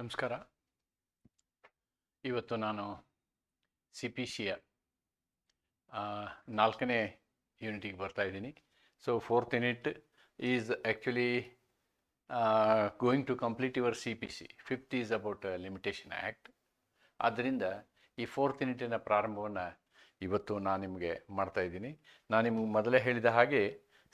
ನಮಸ್ಕಾರ. ಇವತ್ತು ನಾನು ಸಿ ಪಿ ಸಿಯ ನಾಲ್ಕನೇ ಯೂನಿಟಿಗೆ ಬರ್ತಾ ಇದ್ದೀನಿ. So fourth unit is actually going to complete your C P C fifth is about limitation act ಆದ್ದರಿಂದ ಈ ಫೋರ್ತ್ ಯೂನಿಟಿನ ಪ್ರಾರಂಭವನ್ನು ಇವತ್ತು ನಾನು ನಿಮಗೆ ಮಾಡ್ತಾ ಇದ್ದೀನಿ. ನಾನು ನಿಮಗೆ ಮೊದಲೇ ಹೇಳಿದ ಹಾಗೆ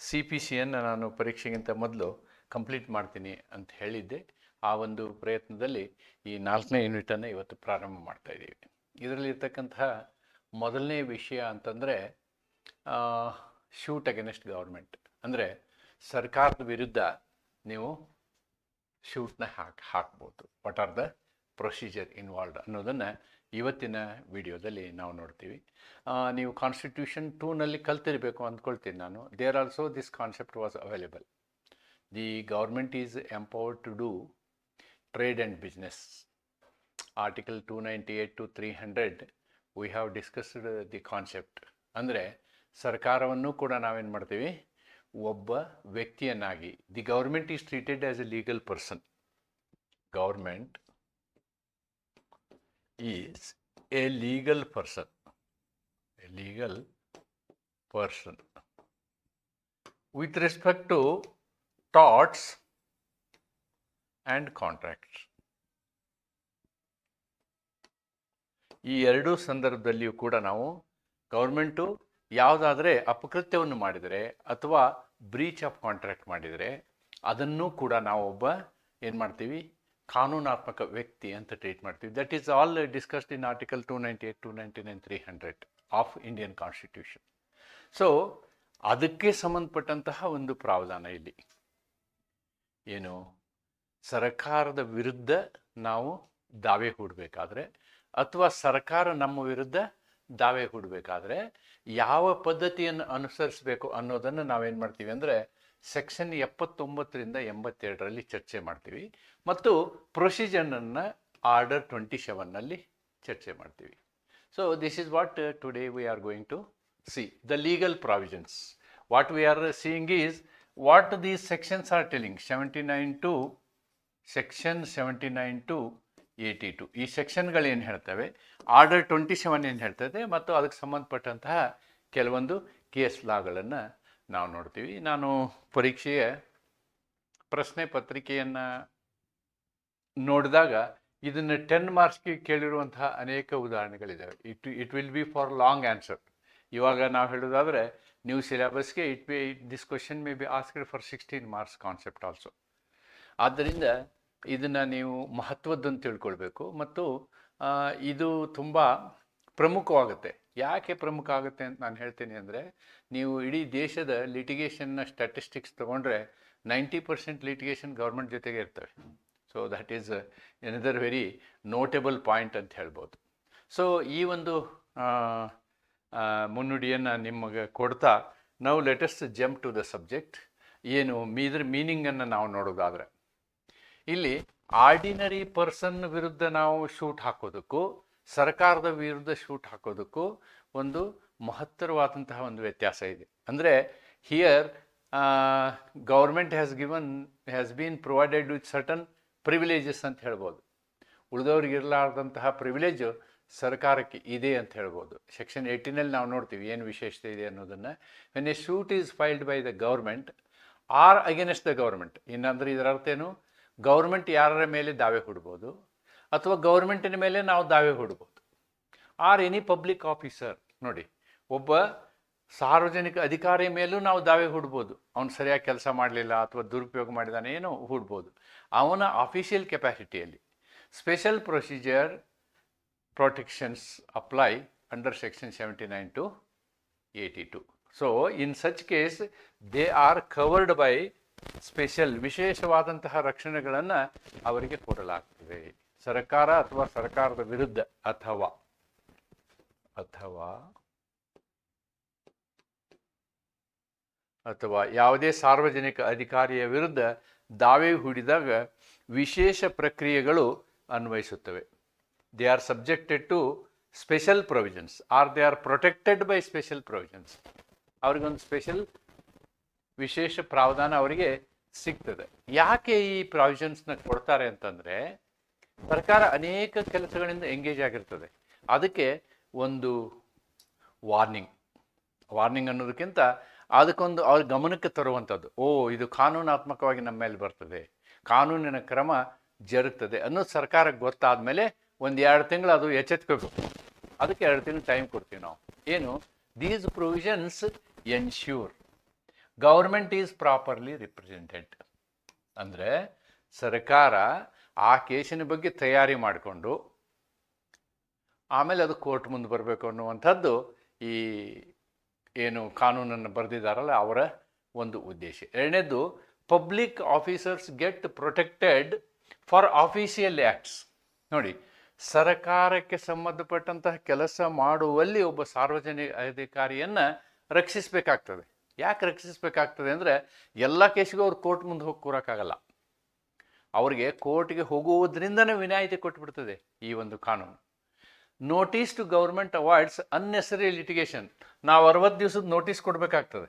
ಸಿ ಪಿ ಸಿಯನ್ನು ನಾನು ಪರೀಕ್ಷೆಗಿಂತ ಮೊದಲು ಕಂಪ್ಲೀಟ್ ಮಾಡ್ತೀನಿ ಅಂತ ಹೇಳಿದ್ದೆ. ಆ ಒಂದು ಪ್ರಯತ್ನದಲ್ಲಿ ಈ ನಾಲ್ಕನೇ ಯೂನಿಟನ್ನು ಇವತ್ತು ಪ್ರಾರಂಭ ಮಾಡ್ತಾ ಇದ್ದೀವಿ. ಇದರಲ್ಲಿ ಇರ್ತಕ್ಕಂತಹ ಮೊದಲನೇ ವಿಷಯ ಅಂತಂದರೆ ಶೂಟ್ ಅಗೇನೆಸ್ಟ್ ಗೌರ್ಮೆಂಟ್ ಅಂದರೆ ಸರ್ಕಾರದ ವಿರುದ್ಧ ನೀವು ಶೂಟ್ನ ಹಾಕಿ, ಹಾಕ್ಬೋದು. What are the procedure involved ಅನ್ನೋದನ್ನು ಇವತ್ತಿನ ವಿಡಿಯೋದಲ್ಲಿ ನಾವು ನೋಡ್ತೀವಿ. ನೀವು ಕಾನ್ಸ್ಟಿಟ್ಯೂಷನ್ ಟೂನಲ್ಲಿ ಕಲ್ತಿರಬೇಕು ಅಂದ್ಕೊಳ್ತೀನಿ ನಾನು. There also this concept was available the government is empowered to do trade and business article two ninety eight to three hundred we have discussed the concept ಅಂದರೆ ಸರ್ಕಾರವನ್ನು ಕೂಡ ನಾವೇನು ಮಾಡ್ತೀವಿ? ಒಬ್ಬ ವ್ಯಕ್ತಿಯನ್ನಾಗಿ the government is treated as a legal person government is a legal person a legal person with respect to torts and contracts ಈ ಎರಡೂ ಸಂದರ್ಭದಲ್ಲಿಯೂ ಕೂಡ ನಾವು ಗೌರ್ಮೆಂಟು ಯಾವುದಾದರೆ ಅಪಕೃತ್ಯವನ್ನು ಮಾಡಿದರೆ ಅಥವಾ ಬ್ರೀಚ್ ಆಫ್ ಕಾಂಟ್ರಾಕ್ಟ್ ಮಾಡಿದರೆ ಅದನ್ನು ಕೂಡ ನಾವು ಒಬ್ಬ ಏನು ಮಾಡ್ತೀವಿ? ಕಾನೂನಾತ್ಮಕ ವ್ಯಕ್ತಿ ಅಂತ ಟ್ರೀಟ್ ಮಾಡ್ತೀವಿ. That is all discussed in article two ninety eight two ninety nine three hundred of Indian constitution so ಅದಕ್ಕೆ ಸಂಬಂಧಪಟ್ಟಂತಹ ಒಂದು ಪ್ರಾವಧಾನ ಇಲ್ಲಿ. ಏನು? ಸರ್ಕಾರದ ವಿರುದ್ಧ ನಾವು ದಾವೆ ಹೂಡಬೇಕಾದ್ರೆ ಅಥವಾ ಸರ್ಕಾರ ನಮ್ಮ ವಿರುದ್ಧ ದಾವೆ ಹೂಡಬೇಕಾದ್ರೆ ಯಾವ ಪದ್ಧತಿಯನ್ನು ಅನುಸರಿಸಬೇಕು ಅನ್ನೋದನ್ನು ನಾವೇನು ಮಾಡ್ತೀವಿ ಅಂದರೆ ಸೆಕ್ಷನ್ ಎಪ್ಪತ್ತೊಂಬತ್ತರಿಂದ ಎಂಬತ್ತೆರಡರಲ್ಲಿ ಚರ್ಚೆ ಮಾಡ್ತೀವಿ ಮತ್ತು ಪ್ರೊಸೀಜರ್ನನ್ನು ಆರ್ಡರ್ ಟ್ವೆಂಟಿ ಸೆವೆನ್ನಲ್ಲಿ ಚರ್ಚೆ ಮಾಡ್ತೀವಿ. So this is what today we are going to see the legal provisions what we are seeing is what these sections are telling seventy nine to section seventy nine to eighty two. ಈ ಸೆಕ್ಷನ್ಗಳು ಏನು ಹೇಳ್ತವೆ? Order twenty seven ಏನು ಹೇಳ್ತದೆ ಮತ್ತು ಅದಕ್ಕೆ ಸಂಬಂಧಪಟ್ಟಂತಹ ಕೆಲವೊಂದು case ಲಾಗಳನ್ನು ನಾವು ನೋಡ್ತೀವಿ. ನಾನು ಪರೀಕ್ಷೆಯ ಪ್ರಶ್ನೆ ಪತ್ರಿಕೆಯನ್ನು ನೋಡಿದಾಗ ಇದನ್ನು ಟೆನ್ ಮಾರ್ಕ್ಸ್ಗೆ ಕೇಳಿರುವಂತಹ ಅನೇಕ ಉದಾಹರಣೆಗಳಿದ್ದಾವೆ it it will be for long answer ಇವಾಗ ನಾವು ಹೇಳೋದಾದರೆ new ಸಿಲೆಬಸ್ಗೆ it be this question may be asked for sixteen marks concept also ಆದ್ದರಿಂದ ಇದನ್ನು ನೀವು ಮಹತ್ವದ್ದನ್ನು ತಿಳ್ಕೊಳ್ಬೇಕು. ಮತ್ತು ಇದು ತುಂಬ ಪ್ರಮುಖವಾಗುತ್ತೆ. ಯಾಕೆ ಪ್ರಮುಖ ಆಗುತ್ತೆ ಅಂತ ನಾನು ಹೇಳ್ತೀನಿ ಅಂದರೆ, ನೀವು ಇಡೀ ದೇಶದ ಲಿಟಿಗೇಷನ್ನ ಸ್ಟ್ಯಾಟಿಸ್ಟಿಕ್ಸ್ ತೊಗೊಂಡ್ರೆ ನೈಂಟಿ ಪರ್ಸೆಂಟ್ ಲಿಟಿಗೇಷನ್ ಗೌರ್ಮೆಂಟ್ ಜೊತೆಗೆ ಇರ್ತವೆ. So that is another very notable point ಅಂತ ಹೇಳ್ಬೋದು. ಸೊ ಈ ಒಂದು ಮುನ್ನುಡಿಯನ್ನು ನಿಮಗೆ ಕೊಡ್ತಾ ನಾವು latest jump to the subject ಏನು ಮೀದ್ರ ಮೀನಿಂಗನ್ನು ನಾವು ನೋಡೋದಾದರೆ. ಇಲ್ಲಿ ಆರ್ಡಿನರಿ ಪರ್ಸನ್ ವಿರುದ್ಧ ನಾವು ಶೂಟ್ ಹಾಕೋದಕ್ಕೂ, ಸರ್ಕಾರದ ವಿರುದ್ಧ ಶೂಟ್ ಹಾಕೋದಕ್ಕೂ ಒಂದು ಮಹತ್ತರವಾದಂತಹ ಒಂದು ವ್ಯತ್ಯಾಸ ಇದೆ. ಅಂದರೆ here government has given has been provided with certain privileges ಅಂತ ಹೇಳ್ಬೋದು. ಉಳಿದವ್ರಿಗೆ ಇರಲಾರ್ದಂತಹ ಪ್ರಿವಿಲೇಜ್ ಸರ್ಕಾರಕ್ಕೆ ಇದೆ ಅಂತ ಹೇಳ್ಬೋದು. ಸೆಕ್ಷನ್ ಏಯ್ಟೀನಲ್ಲಿ ನಾವು ನೋಡ್ತೀವಿ ಏನು ವಿಶೇಷತೆ ಇದೆ ಅನ್ನೋದನ್ನು. When a suit is filed by the government or against the government ಇನ್ನಂದ್ರೆ ಇದರ ಅರ್ಥ ಏನು? ಗೌರ್ಮೆಂಟ್ ಯಾರರ ಮೇಲೆ ದಾವೆ ಹೂಡ್ಬೋದು ಅಥವಾ ಗೌರ್ಮೆಂಟಿನ ಮೇಲೆ ನಾವು ದಾವೆ ಹೂಡ್ಬೋದು? ಆರ್ ಎನಿ ಪಬ್ಲಿಕ್ ಆಫೀಸರ್ ನೋಡಿ, ಒಬ್ಬ ಸಾರ್ವಜನಿಕ ಅಧಿಕಾರಿ ಮೇಲೂ ನಾವು ದಾವೆ ಹೂಡ್ಬೋದು. ಅವನು ಸರಿಯಾಗಿ ಕೆಲಸ ಮಾಡಲಿಲ್ಲ ಅಥವಾ ದುರುಪಯೋಗ ಮಾಡಿದಾನೆ ಏನೋ ಹೂಡ್ಬೋದು. ಅವನ official ಕೆಪಾಸಿಟಿಯಲ್ಲಿ special procedure protections apply under section 79 to 82 so, in such case, they are covered by special, ವಿಶೇಷವಾದಂತಹ ರಕ್ಷಣೆಗಳನ್ನು ಅವರಿಗೆ ಕೊಡಲಾಗ್ತದೆ. ಸರ್ಕಾರ ಅಥವಾ ಸರ್ಕಾರದ ವಿರುದ್ಧ ಅಥವಾ ಅಥವಾ ಅಥವಾ ಯಾವುದೇ ಸಾರ್ವಜನಿಕ ಅಧಿಕಾರಿಯ ವಿರುದ್ಧ ದಾವೆ ಹೂಡಿದಾಗ ವಿಶೇಷ ಪ್ರಕ್ರಿಯೆಗಳು ಅನ್ವಯಿಸುತ್ತವೆ. They are subjected to special provisions are they are protected by special provisions ಅವ್ರಿಗೊಂದು ಸ್ಪೆಷಲ್ ವಿಶೇಷ ಪ್ರಾವಧಾನ ಅವರಿಗೆ ಸಿಗ್ತದೆ. ಯಾಕೆ ಈ ಪ್ರಾವಿಷನ್ಸ್ನ ಕೊಡ್ತಾರೆ ಅಂತಂದರೆ, ಸರ್ಕಾರ ಅನೇಕ ಕೆಲಸಗಳಿಂದ ಎಂಗೇಜ್ ಆಗಿರ್ತದೆ. ಅದಕ್ಕೆ ಒಂದು ವಾರ್ನಿಂಗ್ ವಾರ್ನಿಂಗ್ ಅನ್ನೋದಕ್ಕಿಂತ ಅದಕ್ಕೊಂದು ಅವ್ರ ಗಮನಕ್ಕೆ ತರುವಂಥದ್ದು. ಓ, ಇದು ಕಾನೂನಾತ್ಮಕವಾಗಿ ನಮ್ಮ ಮೇಲೆ ಬರ್ತದೆ. ಕಾನೂನಿನ ಕ್ರಮ ಜರುಗ್ತದೆ ಅನ್ನೋದು ಸರ್ಕಾರಕ್ಕೆ ಗೊತ್ತಾದ ಮೇಲೆ ಒಂದು ಎರಡು ತಿಂಗಳು ಅದು ಎಚ್ಚೆತ್ಕೋಬೇಕು ಅದಕ್ಕೆ ಎರಡು ತಿಂಗಳು ಟೈಮ್ ಕೊಡ್ತೀವಿ ನಾವು. ಏನು? These provisions ensure government is properly represented. ಅಂದರೆ ಸರ್ಕಾರ ಆ ಕೇಸಿನ ಬಗ್ಗೆ ತಯಾರಿ ಮಾಡಿಕೊಂಡು ಆಮೇಲೆ ಅದು ಕೋರ್ಟ್ ಮುಂದೆ ಬರಬೇಕು ಅನ್ನುವಂಥದ್ದು ಈ ಏನು ಕಾನೂನನ್ನು ಬರೆದಿದ್ದಾರಲ್ಲ ಅವರ ಒಂದು ಉದ್ದೇಶ. ಎರಡನೇದು public officers get protected for official acts ನೋಡಿ, ಸರಕಾರಕ್ಕೆ ಸಂಬಂಧಪಟ್ಟಂತಹ ಕೆಲಸ ಮಾಡುವಲ್ಲಿ ಒಬ್ಬ ಸಾರ್ವಜನಿಕ ಅಧಿಕಾರಿಯನ್ನು ರಕ್ಷಿಸಬೇಕಾಗ್ತದೆ. ಯಾಕೆ ರಕ್ಷಿಸಬೇಕಾಗ್ತದೆ ಅಂದರೆ ಎಲ್ಲ ಕೇಸಿಗೂ ಅವ್ರು ಕೋರ್ಟ್ ಮುಂದೆ ಹೋಗಿ ಕೂರೋಕ್ಕಾಗಲ್ಲ. ಅವರಿಗೆ ಕೋರ್ಟ್ಗೆ ಹೋಗುವುದರಿಂದನೇ ವಿನಾಯಿತಿ ಕೊಟ್ಬಿಡ್ತದೆ ಈ ಒಂದು ಕಾನೂನು. Notice to government avoids unnecessary litigation ನಾವು ಅರವತ್ತು ದಿವಸದ ನೋಟಿಸ್ ಕೊಡಬೇಕಾಗ್ತದೆ.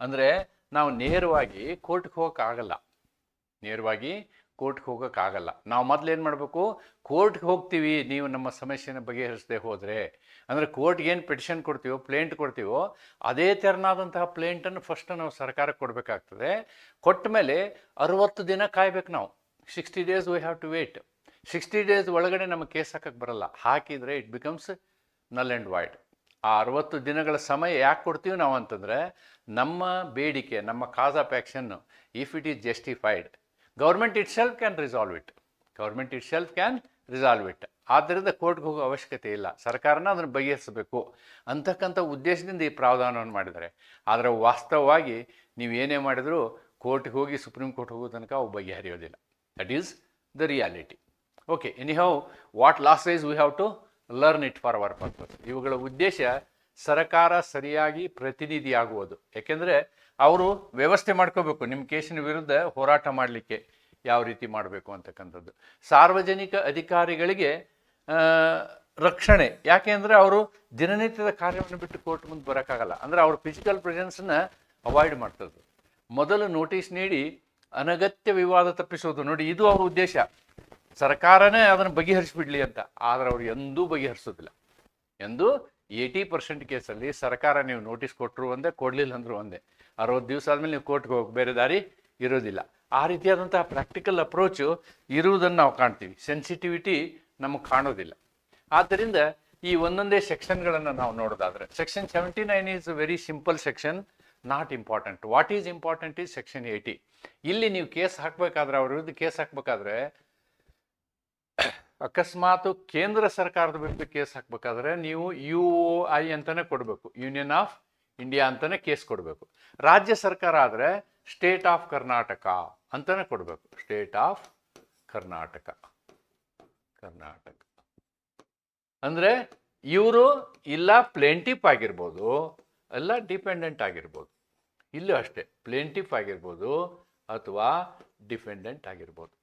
ಅಂದರೆ ನಾವು ನೇರವಾಗಿ ಕೋರ್ಟ್ಗೆ ಹೋಗೋಕ್ಕಾಗಲ್ಲ. ನೇರವಾಗಿ ಕೋರ್ಟ್ಗೆ ಹೋಗೋಕ್ಕಾಗಲ್ಲ ನಾವು ಮೊದಲು ಏನು ಮಾಡಬೇಕು? ಕೋರ್ಟ್ಗೆ ಹೋಗ್ತೀವಿ, ನೀವು ನಮ್ಮ ಸಮಸ್ಯೆನ ಬಗೆಹರಿಸದೆ ಹೋದರೆ. ಅಂದರೆ ಕೋರ್ಟ್ಗೆ ಏನು ಪಿಟಿಷನ್ ಕೊಡ್ತೀವೋ, ಪ್ಲೇಂಟ್ ಕೊಡ್ತೀವೋ, ಅದೇ ತೆರನಾದಂತಹ ಪ್ಲೇಂಟನ್ನು ಫಸ್ಟ್ ನಾವು ಸರ್ಕಾರಕ್ಕೆ ಕೊಡಬೇಕಾಗ್ತದೆ. ಕೊಟ್ಟ ಮೇಲೆ ಅರುವತ್ತು ದಿನ ಕಾಯ್ಬೇಕು ನಾವು. Sixty days we have to wait sixty days ಒಳಗಡೆ ನಮಗೆ ಕೇಸ್ ಹಾಕಕ್ಕೆ ಬರಲ್ಲ. ಹಾಕಿದರೆ it becomes null and void ಆ ಅರುವತ್ತು ದಿನಗಳ ಸಮಯ ಯಾಕೆ ಕೊಡ್ತೀವಿ ನಾವು ಅಂತಂದರೆ, ನಮ್ಮ ಬೇಡಿಕೆ, ನಮ್ಮ cause of action if it is justified government itself can resolve it government itself can resolve it ಆದ್ದರಿಂದ ಕೋರ್ಟ್ಗೆ ಹೋಗೋ ಅವಶ್ಯಕತೆ ಇಲ್ಲ. ಸರ್ಕಾರನ ಅದನ್ನು ಬಗೆಹರಿಸಬೇಕು. ಅಂತಕ್ಕಂಥ ಉದ್ದೇಶದಿಂದ ಈ ಪ್ರಾವಧಾನವನ್ನು ಮಾಡಿದ್ದಾರೆ. ಆದರೆ ವಾಸ್ತವವಾಗಿ ನೀವು ಏನೇ ಮಾಡಿದರೂ ಕೋರ್ಟ್ಗೆ ಹೋಗಿ ಸುಪ್ರೀಂ ಕೋರ್ಟ್ ಹೋಗೋ ತನಕ ಅವು ಬಗೆಹರಿಯೋದಿಲ್ಲ. That is the reality okay anyhow what laws wise we have to learn it for our purpose ಇವುಗಳ ಉದ್ದೇಶ ಸರ್ಕಾರ ಸರಿಯಾಗಿ ಪ್ರತಿನಿಧಿಯಾಗುವುದು. ಯಾಕೆಂದರೆ ಅವರು ವ್ಯವಸ್ಥೆ ಮಾಡ್ಕೋಬೇಕು. ನಿಮ್ಮ ಕೇಸಿನ ವಿರುದ್ಧ ಹೋರಾಟ ಮಾಡಲಿಕ್ಕೆ ಯಾವ ರೀತಿ ಮಾಡಬೇಕು ಅಂತಕ್ಕಂಥದ್ದು. ಸಾರ್ವಜನಿಕ ಅಧಿಕಾರಿಗಳಿಗೆ ರಕ್ಷಣೆ. ಯಾಕೆ ಅಂದರೆ ಅವರು ದಿನನಿತ್ಯದ ಕಾರ್ಯವನ್ನು ಬಿಟ್ಟು ಕೋರ್ಟ್ ಮುಂದೆ ಬರೋಕ್ಕಾಗಲ್ಲ. ಅಂದರೆ ಅವ್ರ ಫಿಸಿಕಲ್ ಪ್ರೆಸೆನ್ಸನ್ನು ಅವಾಯ್ಡ್ ಮಾಡ್ತದ್ದು. ಮೊದಲು ನೋಟಿಸ್ ನೀಡಿ ಅನಗತ್ಯ ವಿವಾದ ತಪ್ಪಿಸೋದು. ನೋಡಿ, ಇದು ಅವ್ರ ಉದ್ದೇಶ. ಸರ್ಕಾರನೇ ಅದನ್ನು ಬಗೆಹರಿಸಿಬಿಡಲಿ ಅಂತ. ಆದರೆ ಅವ್ರು ಎಂದೂ ಬಗೆಹರಿಸೋದಿಲ್ಲ. ಎಂದು ಏಯ್ಟಿ ಪರ್ಸೆಂಟ್ ಕೇಸಲ್ಲಿ ಸರ್ಕಾರ ನೀವು ನೋಟಿಸ್ ಕೊಟ್ಟರು ಒಂದೇ, ಕೊಡಲಿಲ್ಲ ಅಂದರೂ ಒಂದೇ. ಅರವತ್ತು ದಿವಸ ಆದಮೇಲೆ ನೀವು ಕೋರ್ಟ್ಗೆ ಹೋಗಿ, ಬೇರೆ ದಾರಿ ಇರೋದಿಲ್ಲ. ಆ ರೀತಿಯಾದಂಥ ಪ್ರಾಕ್ಟಿಕಲ್ ಅಪ್ರೋಚು ಇರುವುದನ್ನು ನಾವು ಕಾಣ್ತೀವಿ. ಸೆನ್ಸಿಟಿವಿಟಿ ನಮಗೆ ಕಾಣೋದಿಲ್ಲ. ಆದ್ದರಿಂದ ಈ ಒಂದೊಂದೇ ಸೆಕ್ಷನ್ಗಳನ್ನು ನಾವು ನೋಡೋದಾದ್ರೆ section seventy nine is very simple section not important what is important is section eighty ಇಲ್ಲಿ ನೀವು ಕೇಸ್ ಹಾಕಬೇಕಾದ್ರೆ, ಅವ್ರ ವಿರುದ್ಧ ಕೇಸ್ ಹಾಕಬೇಕಾದ್ರೆ ಅಕಸ್ಮಾತ್ ಕೇಂದ್ರ ಸರ್ಕಾರದ ವಿರುದ್ಧ ಕೇಸ್ ಹಾಕಬೇಕಾದ್ರೆ ನೀವು ಯು ಐ ಅಂತಾನೆ ಕೊಡಬೇಕು. ಯೂನಿಯನ್ ಆಫ್ ಇಂಡಿಯಾ ಅಂತಾನೆ ಕೇಸ್ ಕೊಡಬೇಕು. ರಾಜ್ಯ ಸರ್ಕಾರ ಆದರೆ ಸ್ಟೇಟ್ ಆಫ್ ಕರ್ನಾಟಕ ಅಂತಾನೆ ಕೊಡಬೇಕು. ಸ್ಟೇಟ್ ಆಫ್ ಕರ್ನಾಟಕ ಕರ್ನಾಟಕ ಅಂದರೆ ಇವರು ಇಲ್ಲ ಪ್ಲೇಂಟಿಪ್ ಆಗಿರ್ಬೋದು ಅಲ್ಲ ಡಿಪೆಂಡೆಂಟ್ ಆಗಿರ್ಬೋದು. ಇಲ್ಲೂ ಅಷ್ಟೇ ಪ್ಲೇಂಟಿಪ್ ಆಗಿರ್ಬೋದು ಅಥವಾ ಡಿಪೆಂಡೆಂಟ್ ಆಗಿರ್ಬೋದು.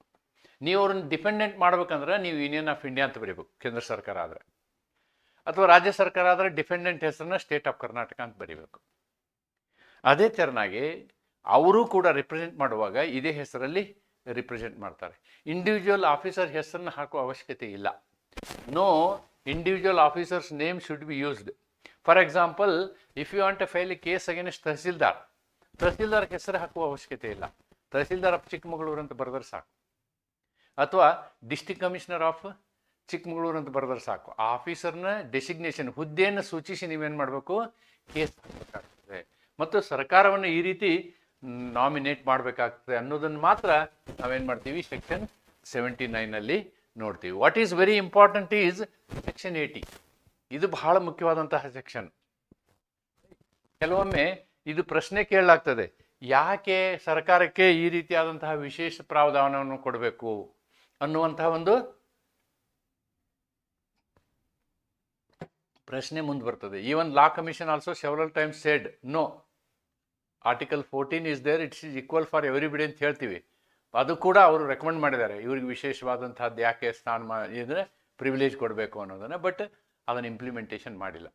ನೀವು ಅವ್ರನ್ನ ಡಿಪೆಂಡೆಂಟ್ ಮಾಡ್ಬೇಕಂದ್ರೆ ನೀವು ಯೂನಿಯನ್ ಆಫ್ ಇಂಡಿಯಾ ಅಂತ ಬರೀಬೇಕು, ಕೇಂದ್ರ ಸರ್ಕಾರ ಆದರೆ. ಅಥವಾ ರಾಜ್ಯ ಸರ್ಕಾರ ಆದರೆ ಡಿಪೆಂಡೆಂಟ್ ಹೆಸರನ್ನ ಸ್ಟೇಟ್ ಆಫ್ ಕರ್ನಾಟಕ ಅಂತ ಬರೀಬೇಕು. ಅದೇ ತೆರನಾಗಿ ಅವರು ಕೂಡ ರಿಪ್ರೆಸೆಂಟ್ ಮಾಡುವಾಗ ಇದೇ ಹೆಸರಲ್ಲಿ ರಿಪ್ರೆಸೆಂಟ್ ಮಾಡ್ತಾರೆ. ಇಂಡಿವಿಜುವಲ್ ಆಫೀಸರ್ ಹೆಸರನ್ನ ಹಾಕುವ ಅವಶ್ಯಕತೆ ಇಲ್ಲ. No individual officers name should be used for example if you want a file case against tahsildar tahsildar ಹೆಸರು ಹಾಕುವ ಅವಶ್ಯಕತೆ ಇಲ್ಲ. ತಹಸೀಲ್ದಾರ್ ಚಿಕ್ಕಮಗಳೂರು ಅಂತ ಬರೆದ್ರೆ ಸಾಕು. ಅಥವಾ ಡಿಸ್ಟಿಕ್ ಕಮಿಷನರ್ ಆಫ್ ಚಿಕ್ಕಮಗಳೂರು ಅಂತ ಬರೆದ್ರೆ ಸಾಕು. ಆ ಆಫೀಸರ್ನ ಡೆಸಿಗ್ನೇಷನ್ ಹುದ್ದೆಯನ್ನು ಸೂಚಿಸಿ ನೀವೇನು ಮಾಡಬೇಕು? ಕೇಸ್ ಹಾಕಬೇಕಾಗ್ತದೆ. ಮತ್ತು ಸರ್ಕಾರವನ್ನು ಈ ರೀತಿ ನಾಮಿನೇಟ್ ಮಾಡಬೇಕಾಗ್ತದೆ ಅನ್ನೋದನ್ನು ಮಾತ್ರ ನಾವೇನು ಮಾಡ್ತೀವಿ? ಸೆಕ್ಷನ್ ಸೆವೆಂಟಿ ನೈನಲ್ಲಿ ನೋಡ್ತೀವಿ. What is very important is section eighty ಇದು ಬಹಳ ಮುಖ್ಯವಾದಂತಹ ಸೆಕ್ಷನ್ ಕೆಲವೊಮ್ಮೆ ಇದು ಪ್ರಶ್ನೆ ಕೇಳಲಾಗ್ತದೆ. ಯಾಕೆ ಸರ್ಕಾರಕ್ಕೆ ಈ ರೀತಿಯಾದಂತಹ ವಿಶೇಷ ಪ್ರಾವಧಾನವನ್ನು ಕೊಡಬೇಕು? ಅನ್ನುವಂತಹ ಒಂದು ಪ್ರಶ್ನೆ ಮುಂದೆ ಬರ್ತದೆ. Even law commission also several times said no article fourteen is there it's is equal for everybody ಅಂತ ಹೇಳ್ತೀವಿ. ಅದು ಕೂಡ ಅವರು ರೆಕಮೆಂಡ್ ಮಾಡಿದ್ದಾರೆ. ಇವ್ರಿಗೆ ವಿಶೇಷವಾದಂಥದ್ದು ಯಾಕೆ ಸ್ನಾನ ಮಾ ಇದ್ರೆ ಪ್ರಿವಿಲೇಜ್ ಕೊಡಬೇಕು ಅನ್ನೋದನ್ನು ಬಟ್ ಅದನ್ನು ಇಂಪ್ಲಿಮೆಂಟೇಷನ್ ಮಾಡಿಲ್ಲ.